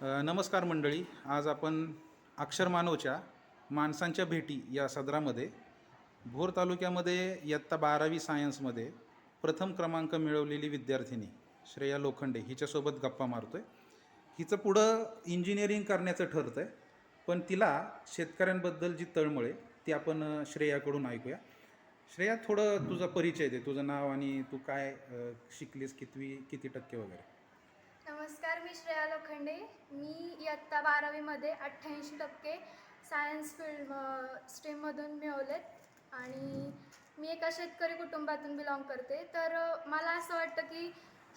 नमस्कार मंडळी. आज आपण अक्षर मानवच्या माणसांच्या भेटी या सदरामध्ये. भोर तालुक्यामध्ये इयत्ता बारावी सायन्समध्ये प्रथम क्रमांक मिळवलेली विद्यार्थिनी श्रेया लोखंडे हिच्यासोबत गप्पा मारतो आहे हिचं पुढं इंजिनिअरिंग करण्याचं ठरतं आहे पण तिला शेतकऱ्यांबद्दल जी तळमळ आहे ती आपण श्रेयाकडून ऐकूया. श्रेया थोडं तुझा परिचय दे तुझं नाव आणि तू काय शिकलीस कितवी किती टक्के वगैरे? नमस्कार मी श्रेया लोखंडे. मी इयत्ता बारावीमध्ये अठ्ठ्याऐंशी टक्के सायन्स फील्ड स्ट्रीममधून मिळवलेत आणि मी एका शेतकरी कुटुंबातून बिलॉंग करते. तर मला असं वाटतं की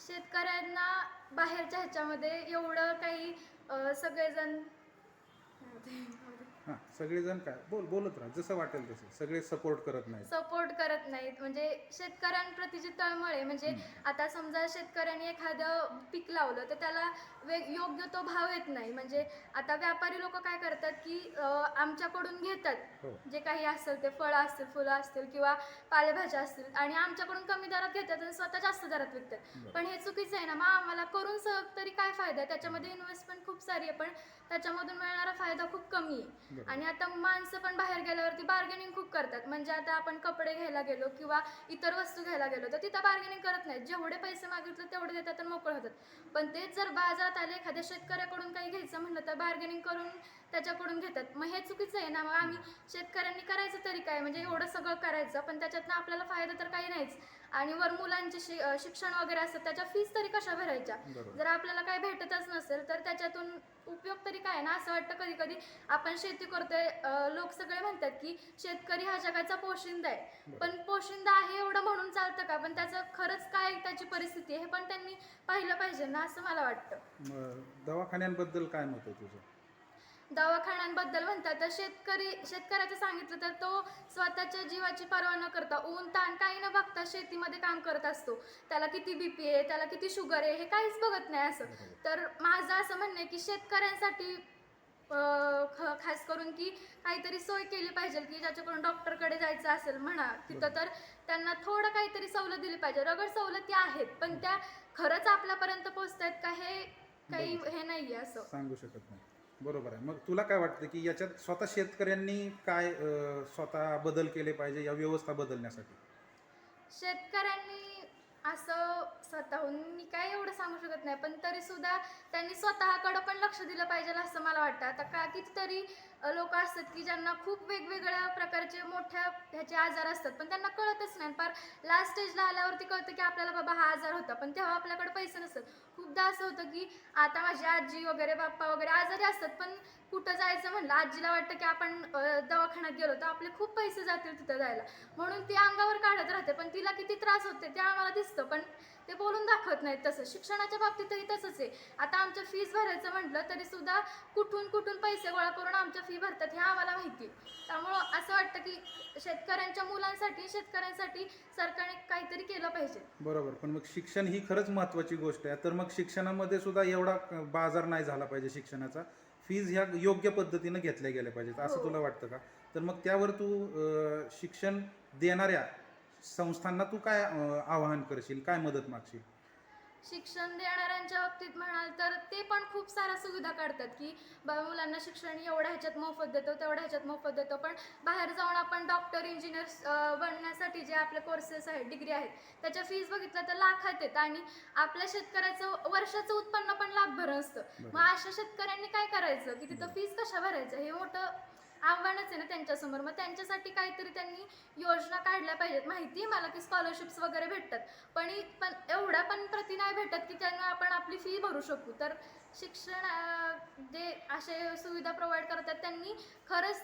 शेतकऱ्यांना बाहेरच्या ह्याच्यामध्ये एवढं काही सगळेजण हां सगळेजण काय? बोल बोलत राहा जसं वाटेल तसं. सगळे सपोर्ट करत नाहीत. सपोर्ट करत नाहीत. म्हणजे शेतकऱ्यांप्रतीची तळमळ आहे म्हणजे आता समजा शेतकऱ्यांनी एखादं पीक लावलं तर त्याला वेग योग्य तो भाव येत नाही. म्हणजे आता व्यापारी लोक काय करतात की अं, आमच्याकडून घेतात. हो. जे काही असेल ते फळं असतील फुलं असतील किंवा पालेभाज्या असतील आणि आमच्याकडून कमी दरात घेतात आणि स्वतः जास्त दरात विकतात. बरं. पण हे चुकीचं आहे ना. मग आम्हाला करून सहग तरी काय फायदा? आहे त्याच्यामध्ये इन्व्हेस्टमेंट खूप सारी आहे पण त्याच्यामधून मिळणारा फायदा खूप कमी आहे. आणि आता माणसं पण बाहेर गेल्यावरती बार्गेनिंग खूप करतात. म्हणजे आता आपण कपडे घ्यायला गेलो किंवा इतर वस्तू घ्यायला गेलो तर तिथं बार्गेनिंग करत नाहीत. जेवढे पैसे मागितले तेवढे देतात आणि मोकळे होतात. पण तेच जर बाजारात आले एखाद्या शेतकऱ्याकडून काही घ्यायचं म्हणलं तर बार्गेनिंग करून त्याच्याकडून घेतात. मग हे चुकीचं आहे ना मग आम्ही शेतकऱ्यांनी करायचं तरी काय? म्हणजे एवढं सगळं करायचं पण त्याच्यातनं आपल्याला फायदा तर काही नाहीच. आणि वर मुलांचे शि शिक्षण वगैरे असतं त्याच्या फीस तरी कशा भरायच्या? जर आपल्याला काही भेटतच नसेल तर त्याच्यातून उपयोग तरी काय ना? असं वाटतं कधी कधी आपण शेती करतोय लोक सगळे म्हणतात की शेतकरी हा जगाचा पोशिंदा आहे. पण पोशिंदा आहे एवढं म्हणून चालतं का? पण त्याचं खरंच काय त्याची परिस्थिती आहे हे पण त्यांनी पाहिलं पाहिजे ना असं मला वाटतं. दवाखान्यांबद्दल काय मत आहे तुझं? दवाखान्यांबद्दल म्हणतात तर शेतकरी शेतकऱ्याचं सांगितलं तर तो स्वतःच्या जीवाची पर्वा न करता ऊन ताण काही न बघता शेतीमध्ये काम करत असतो. त्याला किती बीपी आहे त्याला किती शुगर आहे हे काहीच बघत नाही असं. तर माझं असं म्हणणं आहे की शेतकऱ्यांसाठी खास करून की काहीतरी सोय केली पाहिजे की ज्याच्याकडून डॉक्टरकडे जायचं असेल म्हणा तिथं तर त्यांना थोडं काहीतरी सवलत दिली पाहिजे. रगड सवलती आहेत पण त्या खरंच आपल्यापर्यंत पोचतायत का हे काही हे नाहीये असं. सांगू शकत नाही. बरोबर आहे. मग तुला काय वाटतं की याच्यात स्वतः शेतकऱ्यांनी काय अ, स्वतः बदल केले पाहिजे या व्यवस्था बदलण्यासाठी? शेतकऱ्यांनी असं स्वतःहून मी काय एवढं सांगू शकत नाही पण तरी सुद्धा त्यांनी स्वतःकडं पण लक्ष दिलं पाहिजे असं मला वाटतं. आता का कितीतरी लोक असतात की ज्यांना खूप वेगवेगळ्या प्रकारचे मोठ्या ह्याचे आजार असतात पण त्यांना कळतच नाही. फार लास्ट स्टेजला आल्यावरती कळतं की आपल्याला बाबा हा आजार होता पण तेव्हा आपल्याकडे पैसे नसतात. खूपदा असं होतं की आता माझी आजी वगैरे बाप्पा वगैरे आजारी असतात पण कुठं जायचं म्हणलं? आजीला वाटतं की आपण दवाखान्यात गेलो तर आपले खूप पैसे जातील तिथं जायला. म्हणून ती अंगावर काढत राहते पण तिला किती त्रास होते ते आम्हाला दिसतं पण ते बोलून दाखवत नाहीत तसं. शिक्षणाच्या बाबतीतही तसंच आहे. आता आमच्या फीस भरायचं म्हटलं तरी सुद्धा कुठून कुठून पैसे गोळा करून आमच्या फी भरतात हे आम्हाला माहिती आहे. त्यामुळं असं वाटतं की शेतकऱ्यांच्या मुलांसाठी शेतकऱ्यांसाठी सरकारने काहीतरी केलं पाहिजे. बरोबर. पण मग शिक्षण ही खरंच महत्त्वाची गोष्ट आहे. तर मग शिक्षणामध्ये सुद्धा एवढा बाजार नाही झाला पाहिजे शिक्षणाचा. फीज ह्या योग्य पद्धतीनं घेतल्या गेल्या पाहिजेत असं हो. तुला वाटतं का? तर मग त्यावर तू शिक्षण देणाऱ्या संस्थांना तू काय अ, आवाहन करशील? काय मदत मागशील? शिक्षण देणाऱ्यांच्या बाबतीत म्हणाल तर ते पण खूप साऱ्या सुविधा काढतात की बाबा मुलांना शिक्षण एवढ्या ह्याच्यात मोफत देतो तेवढ्या ह्याच्यात मोफत देतो पण बाहेर जाऊन आपण डॉक्टर इंजिनियर बनण्यासाठी जे आपले कोर्सेस आहेत डिग्री आहेत त्याच्या फीज बघितलं तर लाखात आहेत आणि आपल्या शेतकऱ्याचं वर्षाचं उत्पन्न पण लाखभर असतं. मग अशा शेतकऱ्यांनी काय करायचं? की तिथं फीज कशा भरायचं हे मोठं आव्हानच आहे ना त्यांच्यासमोर. मग त्यांच्यासाठी काहीतरी त्यांनी योजना काढल्या पाहिजेत. माहिती आहे मला की स्कॉलरशिप्स वगैरे भेटतात. पण पण एवढ्या पण प्रति नाही भेटत की त्यांना आपण आपली फी भरू शकू. तर शिक्षण जे असे सुविधा प्रोव्हाइड करतात त्यांनी खरंच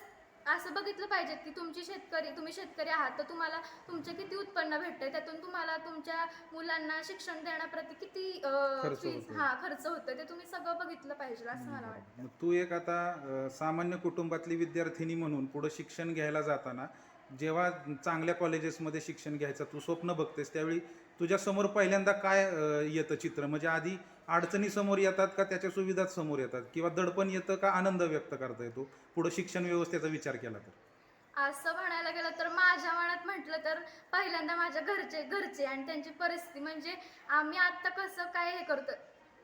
असं बघितलं पाहिजे की तुमची शेतकरी तुम्ही शेतकरी आहात तर तुम्हाला तुमचे किती उत्पन्न भेटतंय त्यातून तुम्हाला तुमच्या मुलांना शिक्षण देण्याप्रती किती फीज. हा खर्च होतोय ते तुम्ही सगळं बघितलं पाहिजे असं मला वाटतं तू एक आता सामान्य कुटुंबातली विद्यार्थिनी म्हणून पुढं शिक्षण घ्यायला जाताना जेव्हा चांगल्या कॉलेजेसमध्ये शिक्षण घ्यायचं तू स्वप्न बघतेस त्यावेळी तुझ्यासमोर पहिल्यांदा काय येतं चित्र? म्हणजे आधी अडचणी समोर येतात का त्याच्या सुविधा समोर येतात? किंवा दडपण येतं का आनंद व्यक्त करता येतो? पुढं शिक्षण व्यवस्थेचा विचार केला तर. असं म्हणायला गेलं तर माझ्या मनात म्हटलं तर पहिल्यांदा माझ्या घरचे घरचे आणि त्यांची परिस्थिती. म्हणजे आम्ही आत्ता कसं काय हे करतो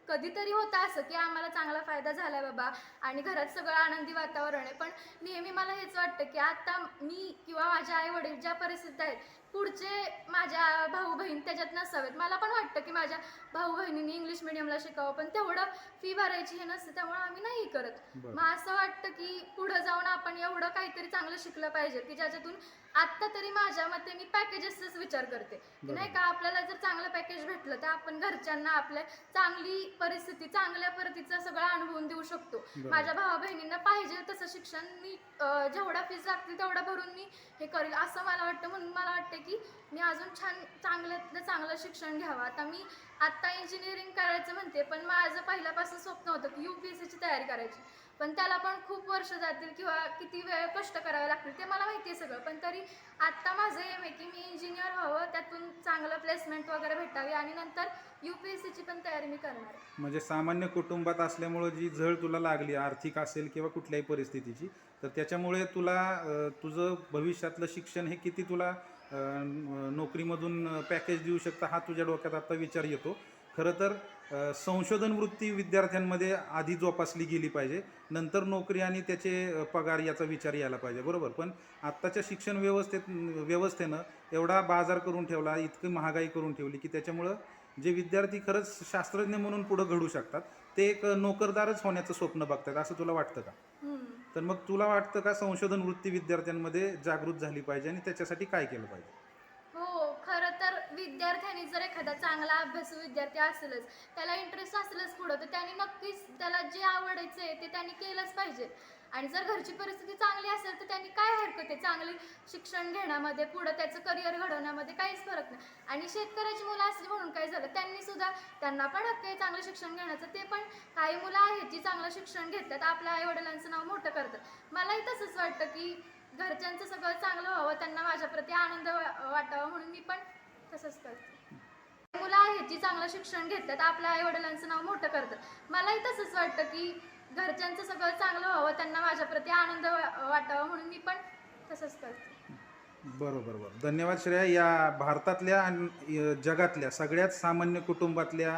कधीतरी होतं असं की आम्हाला चांगला फायदा झाला बाबा आणि घरात सगळं आनंदी वातावरण आहे. पण नेहमी मला हेच वाटतं की आता मी किंवा माझे आई वडील ज्या परिस्थितीत आहेत पुढचे माझ्या भाऊ बहीण त्याच्यात नसावेत. मला पण वाटतं की माझ्या भाऊ बहिणींनी इंग्लिश मिडियमला शिकावं पण तेवढं फी भरायची हे नसते त्यामुळे आम्ही नाही करत. मग असं वाटतं की पुढं जाऊन आपण एवढं काहीतरी चांगलं शिकलं पाहिजे की ज्याच्यातून आत्ता तरी माझ्या मते मी पॅकेजेसचाच विचार करते. की नाही का आपल्याला जर चांगलं पॅकेज भेटलं तर आपण घरच्यांना आपल्या चांगली परिस्थिती चांगल्या पद्धतीचा सगळं अनुभवून देऊ शकतो. माझ्या भावा बहिणींना पाहिजे तसं शिक्षण मी जेवढा फीस लागतील तेवढा भरून मी हे करेल असं मला वाटतं. म्हणून मला वाटतं की मी अजून छान चांगल्यातलं चांगलं शिक्षण घ्यावं. आता मी आत्ता इंजिनिअरिंग करायचं म्हणते पण माझं पहिल्यापासून स्वप्न होतं की यू पी एस सीची तयारी करायची. पण त्याला पण खूप वर्ष जातील किंवा किती वेळ कष्ट करावे लागतील ते मला माहिती आहे सगळं. पण तरी आत्ता माझं एम आहे की मी इंजिनियर व्हावं त्यातून चांगलं प्लेसमेंट वगैरे भेटावी आणि नंतर यू पी एस सीची पण तयारी मी करणार म्हणजे सामान्य कुटुंबात असल्यामुळं जी झळ तुला लागली आर्थिक असेल किंवा कुठल्याही परिस्थितीची तर त्याच्यामुळे तुला तुझं भविष्यातलं शिक्षण हे किती तुला नोकरीमधून पॅकेज देऊ शकता हा तुझ्या डोक्यात आता विचार येतो. खरं तर संशोधन वृत्ती विद्यार्थ्यांमध्ये आधी जोपासली गेली पाहिजे. नंतर नोकरी आणि त्याचे पगार याचा विचार यायला पाहिजे. बरोबर? पण आत्ताच्या शिक्षण व्यवस्थेत व्यवस्थेनं एवढा बाजार करून ठेवला इतकी महागाई करून ठेवली की त्याच्यामुळं जे विद्यार्थी खरंच शास्त्रज्ञ म्हणून पुढं घडू शकतात ते एक नोकरदारच होण्याचं स्वप्न बघतात असं तुला वाटतं का? तर मग तुला वाटतं का संशोधन वृत्ती विद्यार्थ्यांमध्ये जागृत झाली पाहिजे आणि त्याच्यासाठी काय केलं पाहिजे? हो खरं तर विद्यार्थ्यांनी जर एखादा चांगला अभ्यासू विद्यार्थी असेलच त्याला इंटरेस्ट असेलच पुढं तर त्यांनी नक्कीच त्याला जे आवडायचं आहे ते त्यांनी केलंच पाहिजे. आणि जर घरची परिस्थिती चांगली असेल तर त्यांनी काय हरकत आहे? चांगले शिक्षण घेण्यामध्ये पुढं त्याचं करिअर घडवण्यामध्ये काहीच फरक नाही. आणि शेतकऱ्याची मुलं असली म्हणून काय झालं? त्यांनी सुद्धा त्यांना पण हक्क आहे चांगलं शिक्षण घेण्याचं. ते पण काही मुलं आहेत जी चांगलं शिक्षण घेतात. आपल्या आई वडिलांचं नाव मोठं करतात. मलाही तसंच वाटतं की घरच्यांचं सगळं चांगलं व्हावं त्यांना माझ्याप्रती आनंद वा- वाटावा म्हणून मी पण तसंच करते. मुलं आहेत जी चांगलं शिक्षण घेतात आपल्या आई वडिलांचं नाव मोठं करतात. मलाही तसंच वाटतं की घरच्यांचं सगळं चांगलं व्हावं त्यांना माझ्याप्रती आनंद वा- वाटावा म्हणून मी पण तसंच करते. बरोबर बरोबर. धन्यवाद श्रेया. या भारतातल्या आणि अ, जगातल्या सगळ्यात सामान्य कुटुंबातल्या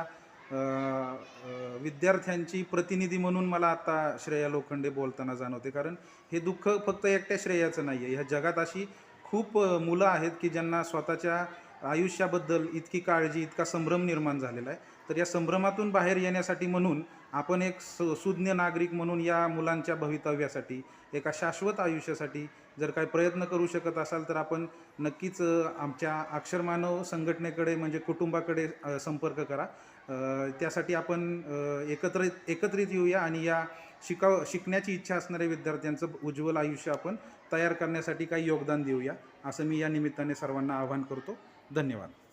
अ, अ, विद्यार्थ्यांची प्रतिनिधी म्हणून मला आता श्रेया लोखंडे बोलताना जाणवते. कारण हे दुःख फक्त एकट्या श्रेयाचं नाही आहे ह्या जगात अशी खूप अ, मुलं आहेत की ज्यांना स्वतःच्या आयुष्याबद्दल इतकी काळजी इतका संभ्रम निर्माण झालेला आहे. तर या संभ्रमातून बाहेर येण्यासाठी म्हणून आपण एक सुज्ञ नागरिक म्हणून या मुलांच्या भवितव्यासाठी एका शाश्वत आयुष्यासाठी जर काही प्रयत्न करू शकत असाल तर आपण नक्कीच आमच्या अक्षरमानव संघटनेकडे म्हणजे कुटुंबाकडे संपर्क करा. त्यासाठी आपण एकत्रित एकत्रित येऊया आणि या शिकाव शिकण्याची इच्छा असणाऱ्या विद्यार्थ्यांचं उज्ज्वल आयुष्य आपण तयार करण्यासाठी काही योगदान देऊया. असं मी या निमित्ताने सर्वांना आवाहन करतो. धन्यवाद.